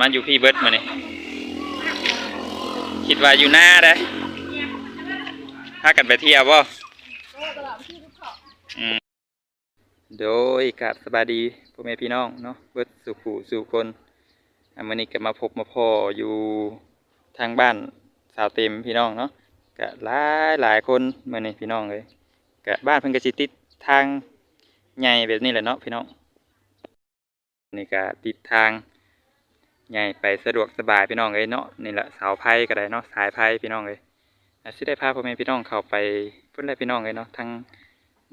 มันอยู่พี่เบิร์ดมาเนี่ยคิดว่าอยู่หน้าได้พากันไปเที่ยวบ่โดยกับสบายดีพ่อแม่พี่น้องเนาะเบิร์ดสุขูสู่คนอันนนี้ก็มาพบมาพออยู่ทางบ้านสาวเต็มพี่น้องเนาะก็หลายหลายคนมื่อนี้พี่น้องเลยก็บ้านเพิ่นก็สิติดทางใหญ่แบบนี้แหละเนาะพี่น้องนี่ก็ติดทาง ใหญ่ไปสะดวกสบายพี่น้องเอ้ยเนาะนี่แหละสาวไผ่ก็ได้เนาะสายไผ่พี่น้องเอ้ยอาจสิได้พาพ่อแม่พี่น้องเข้าไปพุ่นได้พี่น้องเอ้ยเนาะทั้ง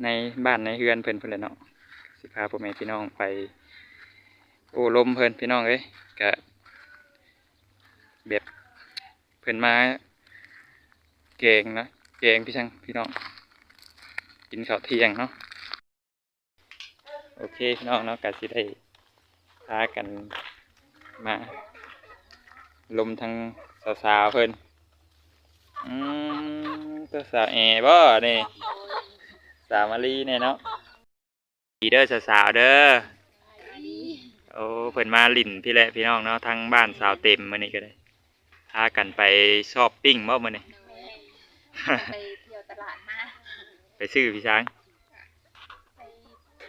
ในบ้านในเฮือนเพิ่นพุ่นเลยเนาะสิพาพ่อแม่พี่น้องไป โอ้ลมเพิ่นพี่น้องเอ้ยก็แบบเพิ่นมาเก่งนะเก่งพี่ช่างพี่น้อง กินข้าวเที่ยงเนาะโอเคพี่น้องเนาะก็สิได้พากัน มาลมทางสาวๆเพิ่นอืมตัวสาวแอบ่นี่สาวมาลีเนี่ยเนาะดีเด้อสาวๆเด้อโอ้เพิ่นมาลิ่นพี่แหละพี่น้องเนาะทางบ้านสาวเต็มมื้อนี้ก็ได้พากันไปชอปปิ้งบ่มื้อนี้ไปเที่ยวตลาดมาไปซื้อพี่ช้าง ไป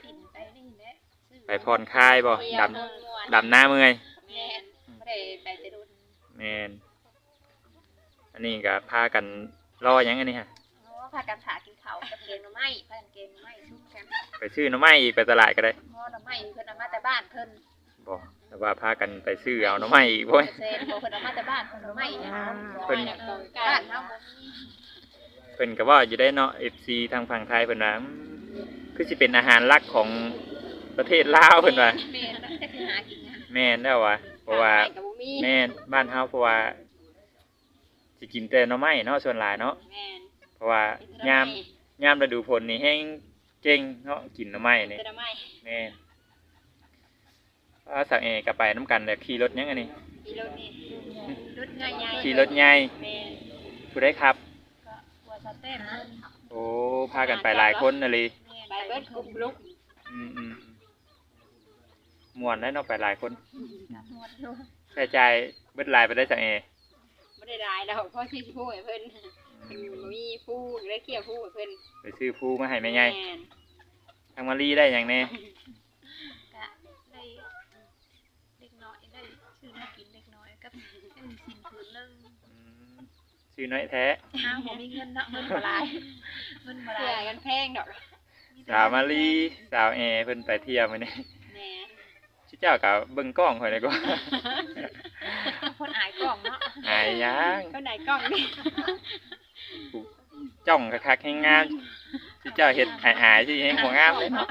ปิ่นไปนี่แหละไปผ่อนคลายบ่ดำดำหน้าเมื่อย แม่นบ่ได้ไปแต่ดุนแม่นอันนี้ก็พากันรอหยังอันนี้ฮะอ๋อพากันถากินข้าวกับเกงหน่อไม้พากันเกงหน่อไม้ชุบกันไปซื้อหน่อไม้อีกไปตลาดก็ได้หม้อหน่อไม้เพิ่นเอามาแต่บ้านเพิ่นบ่แต่ว่าพากันไปซื้อเอาหน่อไม้อีกบ่ยเซนบ่เพิ่นเอามาแต่บ้านเพิ่นหน่อไม้เนี่ยเพิ่น เออบ้านเฮาบ่มีเพิ่นก็ว่าอยู่ได้เนาะ FC ทางฝั่งไทยเพิ่นว่าอืมคือสิเป็นอาหารหลักของประเทศลาวเพิ่นว่า แม่นแล้วจะคือหากินนะแม่นแล้ววะ เพราะว่าหไม้ก็บ่มีแม่นบ้านเฮาเพราะว่าสิกินแต่หน่อไม้เนาะส่วนหลายเนาะแม่นเพราะว่ายามยามฤดูฝนนี่แห้งเก่งเนาะกินหน่อไม้นี่แต่หน่อไม้แม่นว่าสักเอกก็ไปน้ำกันแต่ขี่รถยังอันนี้ขี่รถนี่รถง่ายๆขี่รถใหญ่แม่นผู้ได้ขับ ก็หัวสะเต้นเพิ่นโอ้พากันไปหลายคนน่ะเลยไปเบิดกลุ่มลุกอืมอืม ม่วนได้เนาะไปหลายคนกับหมดอยู่ใช้จ่ายเบิดหลายไปได้สักเอไม่ได้รายแล้วเพราะที่ผู้ให้เพิ่นมีผู้ได้เกี่ยวผู้ให้เพิ่นไปซื้อผู้มาให้แม่ไงแม่นทางมารีได้อย่างแน่ก็ได้เล็กน้อยได้ชื่อน่ากินเล็กน้อยกับได้สินผืนหนึงอืมซื้อน้อยแท้อ้าวผมมีเงินเนาะเงินบ่หลายเงินบ่หลายกันแพงดอกสาวมารีสาวเอเพิ่นไปเที่ยวมื้อนี้แหม่ ชิเจ้ากับเบิ่งกล้องข่อยเลยก็คนอายกล่องเนาะอายยังก็ไหนกล่องนี่จ้องคักๆให้งามชิเจ้าเฮ็ดอายๆสิให้หัวงามเลยเนาะ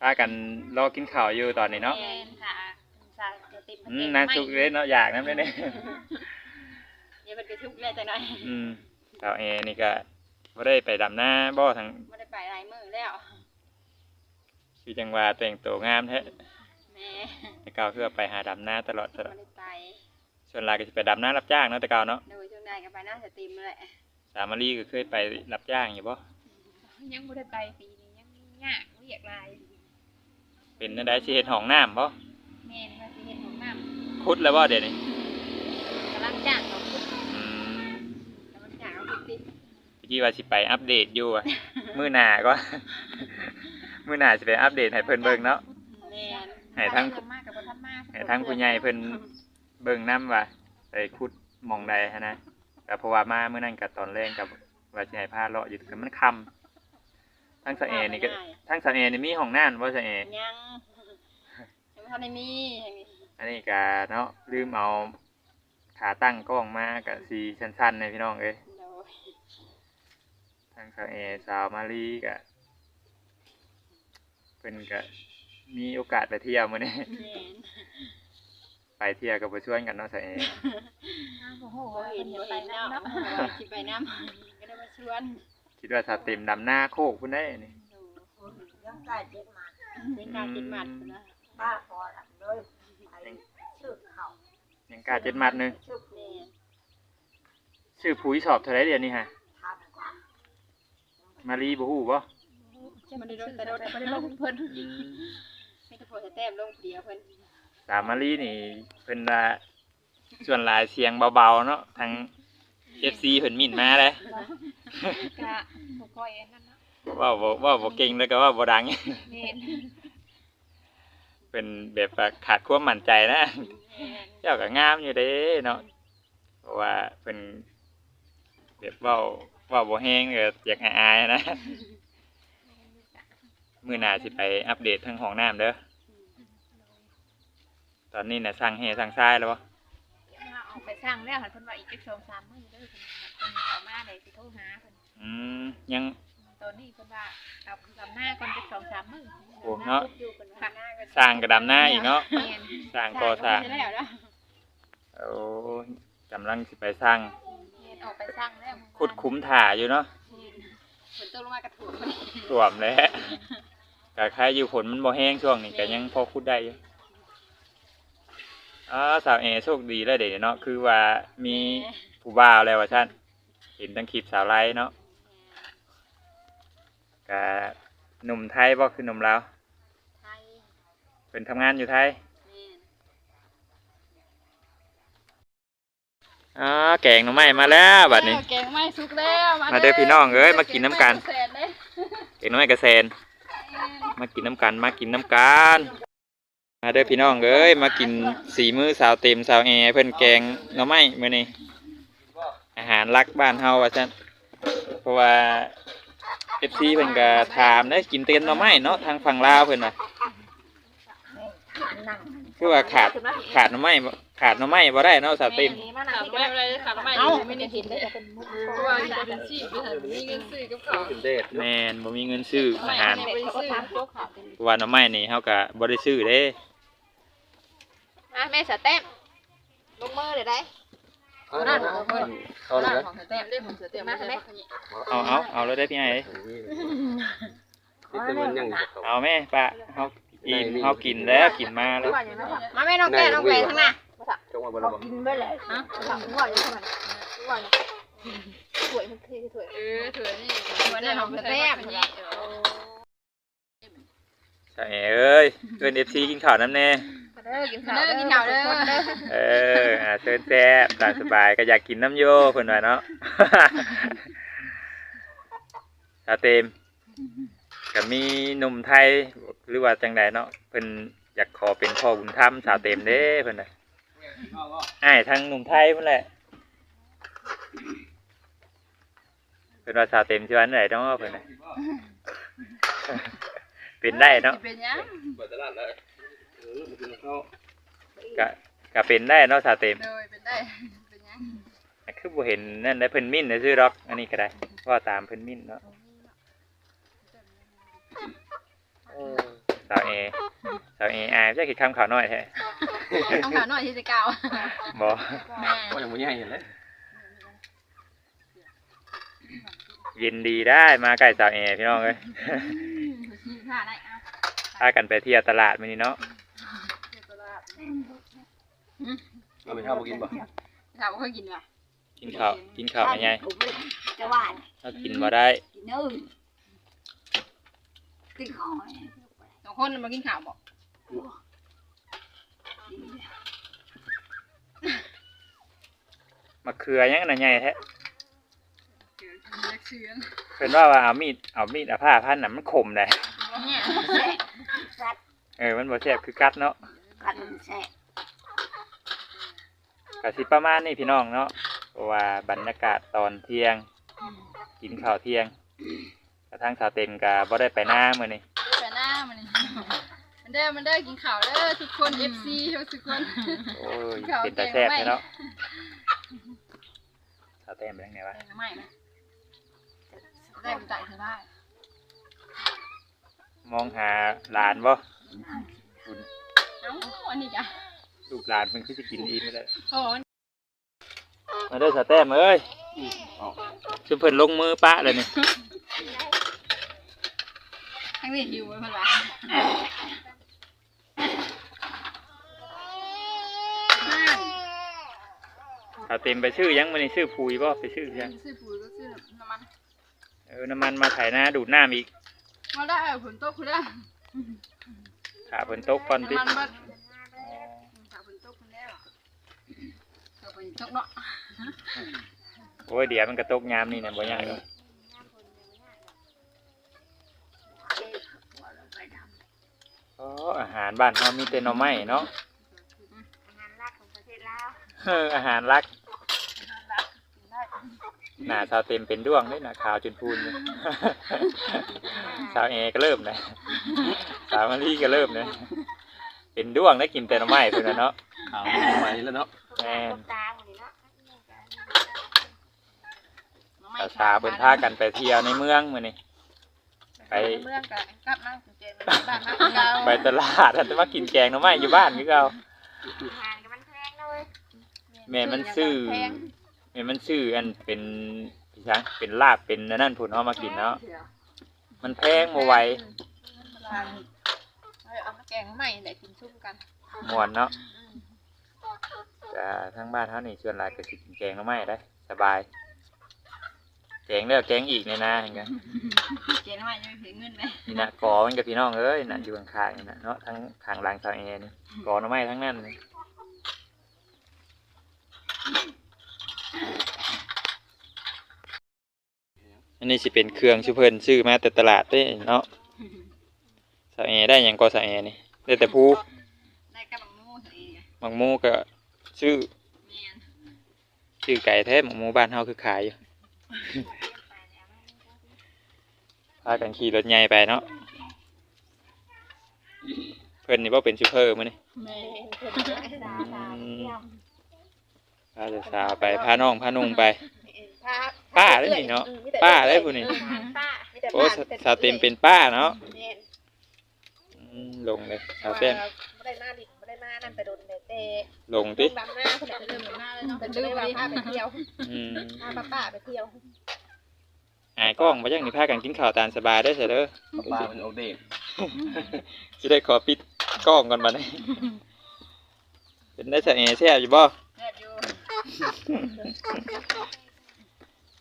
พากันรอกินข้าวอยู่ตอนนี้เนาะแม่นค่ะสาจะติดอืมนานสุกเลยเนาะอยากนำเด้เนี่ยอย่าเพิ่นไปทุกข์เลยจังได๋อืมสาวเอนี่ก็บ่ได้ไปดำหน้าบ่ทางบ่ได้ไปหลายมื้อแล้ว คือจังว่าแต่งตัวงามแท้แม่แต่เก่าคือว่าไปหาดำหน้าตลอดตลบ่อดได้ไปส่วนหลายก็สิไปดำหน้ารับจ้างเนาะแต่เก่าเนาะโดยช่วงใดก็ไปหน้าสตรีมแหละสามารีก็เคยไปรับจ้างอยู่บ่ยังบ่ได้ไปปีนี้ยังยากเรียกหลายเป็นจังไดสิเฮ็ดห้องน้ำบ่แม่นว่าสิเฮ็ดของน้ขุดแล้วบ่เดี๋ยวนี้ำกำลังจ้างเขาคุดอืมกำลังจ้างเขาคุดติดเมื่อกี้ว่าสิไปอัปเดตอยู่อะ มื้อหน้าก็ มื้อหน้าสิไปอัปเดตให้เพิ่นเบิ่งเนาะ แม่นให้ทั้งเริ่มมากกับบ่ทันมากให้ทั้งผู้ใหญ่เพิ่นเบิ่งนํว่าไปขุดหม่องใดหันนะแต่เพราะว่ามามื้อนั้นก็ตอนแรกกับว่าสิให้พาเลาะอยู่แต่มันค่ำทั้งสะเอนี่ก็ทั้งสะเอนี่มีห้องน้ำบ่สะเอยังยังบ่ทันได้มีอย่างนี้อันนี้ก็เนาะลืมเอาขาตั้งกล้องมาก็สีสั้นๆในพี่น้องเอ้ยโดยทั้งสาวเอสาวมารีก็ เพิ่นก็มีโอกาสไปเที่ยวมื้อนี้แม่นไปเที่ยวกับไปชวนกันเนาะสาวเออ้าวโอ้โหเห็นอยู่ไปน้ำเนาะว่าสิไปน้ำก็ได้มาชวนคิดว่าถ้าเต็มดำหน้าโคกพุ่นได้นี่ยังใกล้เจ็ดหมาในการกินหมัดนะป้าพอละเลยไปชื่อเขายังกล้าเจ็ดมัดหนึงชื่อแม่นชื่อปุ๋ยสอบเท่าไรเดียวนี่ฮะทำกว่ามารีบ่ฮู้บ่จะ มาได้รถแต่รถบ่ได้ลงเพิ่นมีแต่พอจะแต้มลงเดียวเพิ่นสามมารีนี่เพิ่นว่าส่วนหลายเสียงเบาๆเนาะทาง FC เพิ่นมินมาเลยกะบ่ค่อยอันนั้นเนาะเว่าบ่เว่าบ่เก่งแล้วก็เว่าบ่ดังแม่นเป็นแบบว่าขาดความมั่นใจนะแม่นเจ้าก็งามอยู่เด้เนาะเพราะว่าเป็นแบบเว้าเว้าบ่แห้งก็อยากอายๆนะ มื้อหน้าสิไปอัปเดตทางห้องน้ำเด้อ ตอนนี้น่ะสั่งแห่สั่งทรายแล้วบ่เดี๋ยวมาเอาไปสร้างแล้วหันเพิ่นว่าอีกจักสองสามมื้อเด้อเพิ่นเพิ่นเข้ามาได้สิโทรหาเพิ่นอืมยัง ตอนนี้เพิ่นว่ากับลำหน้าก่อนจักสองสามมื้อโอ้เนาะอยู่เพิ่นว่าหน้าก็สร้างกระดำหน้าอีกเนาะแม่นสร้างก่อสร้างได้แล้วเนาะโอ้กำลังสิไปสร้างแม่นออกไปสร้างแล้วขุดคุ้มถ่าอยู่เนาะแม่นฝนตกลงมากระถูกท่วมแล้ว ก็ใครอยู่ฝนมันบ่แห้งช่วงนี้ก็ยังพอขุดได้อยู่อ๋อสาวเอโชคดีแล้วเดี๋ยวเนาะคือว่ามีผู้บ่าวแล้วว่าท่านเห็นตั้งคลิปสาวไลฟ์เนาะก็หนุ่มไทยบ่คือหนุ่มลาวไทยเป็นทำงานอยู่ไทยแม่นอ๋อแกงหน่อไม้มาแล้วบัดนี้แกงไม้สุกแล้วมาเด้อพี่น้องเอ้ยมากินน้ำกันแสนเลยแกงหน่อไม้กระเซน มากินน้ำกันมากินน้ำกันมาเด้อพี่น้องเอ้ยมากินสีมือสาวเต็มสาวแอเพิ่นแกงหน่อไม้มื้อนี้อาหารรักบ้านเฮาว่าซั่นเพราะว่าเอฟซีเพิ่นก็ถามได้กินเต็มหน่อไม้เนาะทางฝั่งลาวเพิ่นน่ะ นั่งคือว่าขาดขาดหน่อไม้บ่ขาดหน่อไม่บ่ได้เนาะสาวเต็มมาหนังที่กันเลยค่ะไม่เอ้าไม่ได้เห็นเลยเป็นมุกเพราะว่าว่าจะเป็นชีพไปหันมีเงินซื้อกับเขาเป็นเดชแม่นบ่มีเงินซื้ออาหารไม่ได้ซื้อโจ๊กค่ะเป็นเพราะว่าหน่อไม้นี่เฮาก็บ่ได้ซื้อเด้อะแม่สแต็มลงมือเลยได้เอาหน้าเอาเพิ่นเอาเลยนะของสเต็มได้ผมสเต็มมาใช่ไหมเอาเอาเอาเลยได้พี่ไอ้นี่แต่มันยังอยู่กับเขาเอาแม่ปะเฮา อิ่มเฮากินแล้วกินมาแล้วมาแม่น้องแก่น้องแก่ข้างหน้าจงมาบนระบบกินไปเลยฮะหัวอยู่ข้างหน้าหัวอยู่ถวยมันคือถวยเออถือนี่ถวยนั่นของสแต็มใช่เอ้ยเอิ้น FC กินข้าวน้ำแน่เด้อกินข้าวเด้อกินข้าวเด้อเอออ่าเชิญแซ่บตามสบายก็อยากกินน้ำโยเพิ่นว่าเนาะสาเต็ม ก็มีหนุ่มไทยหรือว่าจังใดเนาะเพิ่นอยากขอเป็นพ่อบุญธรรมสาวเต็มเด้เพิ่นน่ะอ้ายทางหนุ่มไทยเพิ่นแหละเพิ่นว่าสาวเต็มสิว่าอันไหนเนาะเพิ่นน่ะเป็นได้เนาะเป็นยังเปิดตลาดเลยเออมันเป็นเขาก็ก็เป็นได้เนาะสาวเต็มโดยเป็นได้เป็นยังคือบ่เห็นนั่นได้เพิ่นมิ่นได้ซื้อดอกอันนี้ก็ได้เพราะว่าตามเพิ่นมิ่นเนาะ สาวเอสาวเออายจะคิดคำข่าวน้อยแท้ต้องหาหน่อยที่จะกล่าวบ่แม่ก็ยังไม่ใหญ่เห็นเลยยินดีได้มาใกล้สาวเอพี่น้องเอ้ยผ่าได้เอาพากันไปเที่ยวตลาดมื้อนี้เนาะเอาไปข้าวมากินบ่ถามว่าเขากินป่ะกินข้าวกินข้าวยังไงจะว่าถ้ากินบ่ได้กินเนื้อ กินของสองคนมากินข้าวบอกมะเขือยังน่ะใหญ่แท้เชื่อเล็กเชื่อเพิ่นว่าว่าเอามีดเอามีดเอาผ้าพันน่ะมันคมได้เนี่ยสัตว์เออมันบ่แซ่บคือกัดเนาะกันแซ่ก็สิประมาณนี้พี่น้องเนาะเพราะว่าบรรยากาศตอนเที่ยง กินข้าวเที่ยง กระทั่งสาวเต็มก็บ่ได้ไปหน้ามื้อนี้ไปหน้ามันนี่มันเด้อมันเด้อกินข้าวเด้อทุกคน FC ทุกคน โอ้ยข้าวเป็นแกตางแซ่บไม่เลยเนาะสาวเต็มเป็นยังไงวะแกงไม่นะได้มันจ่ายเธอได้มองหาหลานบ่เอ้าอันนี้จ้ะลูกหลานเพิ่นคือสิกินอิ่มไม่ได้โอ้มาเด้อสาวเต็มเอ้ยชุเพิ่นลงมือปะเลยนี่ ทั้งนี้หิวไว้เพื่อนวะเอาเต็มไปชื่อยังมันชื่อปุยบ่ไปชื่อยังชื่อปุ๋ยก็ชื่อน้ำมันเออน้ำมันมาไถ่ายหน้าดูดหน้าอีกมาได้เอผลโต๊ะคุณได้ถ้าเพิ่นตกก่นติน้ดจากผลโต๊ะคุณแล้วจากผลโต๊ะเนาะโอ้ยเดี๋ยวมันกระตกงามนี่นะบ่ยังหรอก อ๋ออาหารบ้านเรามีแต่หน่อไม้เนาะำอาหารรักของประเทศลาวเอออาหารรักหน้าสาวเต็มเป็นด้วงด้วยหน้าขาวจนพูนเลย สาวเอก็เริ่มเลยสาวมารีก็เริ่มเลยเป็นด้วงได้กินแต่หน่อไม้เพิ่นน่ะเนาะขาวใหม่แล้วเนาะแม่น ตาหมดเลยเนาะสาวสาวๆเพิ่นพากันไปเที่ยวในเมืองมื้อนี้ ไปเมืองกับกลับมาถึงเจนบ้านมาเก่าไปตลาดแต่ว่ากินแกงหน่อไม้อยู่บ้านคือเก่าอาหารกับมันแพงเลยแม่มันซื้อแม่มันซื้ออันเป็นพี่ช้างเป็นลาบเป็นอันนั่นพุ่นเอามากินเนาะมันแพงบ่ไหวเอามาแกงใหม่ได้กินซุ่มกันม่วนเนาะแต่ทั้งบ้านเฮานี่ส่วนหลายก็สิกินแกงหน่อไม้ได้สบาย แกงแล้วแกงอีกเนี่ยนะเห็นกันเจนว่ายังไม่ถึงเงินไหมนี่นะกอมันกับพี่น้องเอ้ยน่ะอยู่ข้างๆนี่นะเนาะทั้งข้างหลังทางเอนี่กอหน่อไม้ทั้งนั้นเลยอันนี้สิเป็นเครื่องชื่อเพิ่นซื้อมาแต่ตลาดเด้เนาะสาวเอได้หยังก็สาวเอนี่ได้แต่ผู้ได้กับหมูเองหมักหมูก็ชื่อแม่น ชื่อไก่แท้หมักหมูบ้านเฮาคือขายอยู่ พากันขี่รถใหญ่ไปเนาะเพิ่นนี่บ่เป็นชูเพอร์มื้อนี่แม่พาสาวๆไปพาน้องพานุ่งไป ป้าป้าเลยนี่เนาะป้าเลยผู้นี่ป้าโอ้สสาวเต็มเป็นป้าเนาะแม่นอืมลงเลยสาวเต็มบ่ได้มาดิบ่ได้มานั่นไปโดน แต่แต่ลงติบางหน้าเพิ่นจะเริ่มหน้าเลยเนาะเป็นดื้อว่าพาไปเที่ยวอืมพาป้าไปเที่ยวอายกล้องมาจังนี่พากันกินข้าวตามสบายได้อเสียเด้อปลาเป็นโอเด็กสิได้ขอปิดกล้องก่อนบัดนี้เป็นได้สะเอแซ่บอยู่บ่แซ่บอยู่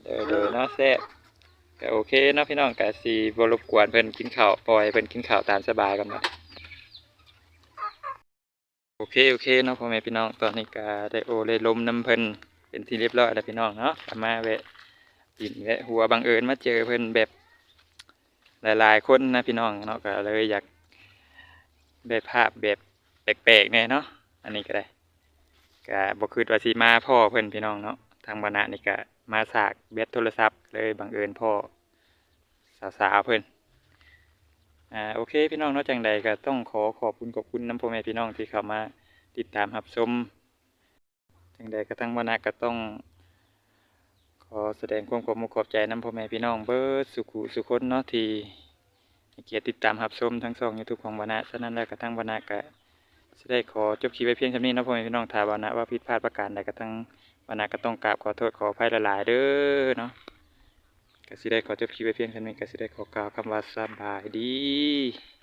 เด้อเด้อเนาะแซ่บก็โอเคเนาะพี่น้องก็สิบ่รบกวนเพิ่นกินข้าวปล่อยให้เพิ่นกินข้าวตามสบายกันบัด โอเคโอเคเนาะพ่อแม่พี่น้องตอนนี้ก็ได้โอเลยลมน้ำเพิ่นเป็นที่เรียบร้อยแล้วพี่น้องเนาะก็มาแวะกินแวะหัวบังเอิญมาเจอเพิ่นแบบหลายๆคนนะพี่น้องเนาะก็เลยอยากได้ภาพแบบแปลกๆแน่เนาะอันนี้ก็ได้ก็บ่คิดว่าสิมาพ่อเพิ่นพี่น้องเนาะทางบรรณะนี่ก็มาสากแบตโทรศัพท์เลยบังเอิญพ่อสาวๆเพิ่น อ่าโอเคพี่น้องนาะจังใดก็ต้องขอขอบคุณขอบคุณน้ำพ่อแม่พี่น้องที่เข้ามาติดตามรับชมจังใดก็ทั้งบรรณก็ต้อง ขอแสดงความขอบคุณขอบใจน้ำพ่อแม่พี่น้องเบิร์ดสุขุสุคนเนาะที่ให้เกียรติติดตามรับชมทั้งสองยูทูบของบรรณะฉะนั้นแล้วก็ทั้งบรรณก็จะได้ขอจบคลิปไว้เพียงเท่านี้นาะพ่อแม่พี่น้องถาบรรณะว่าผิดพลาดประการใดก็ทั้งบรรณะก็ต้องกราบขอโทษขออภัยหลายๆเด้อเนาะ กสิได้ขอจบคลิปไว้เพียงเท่านี้กสิได้ขอกล่าวคำว่าสบายดี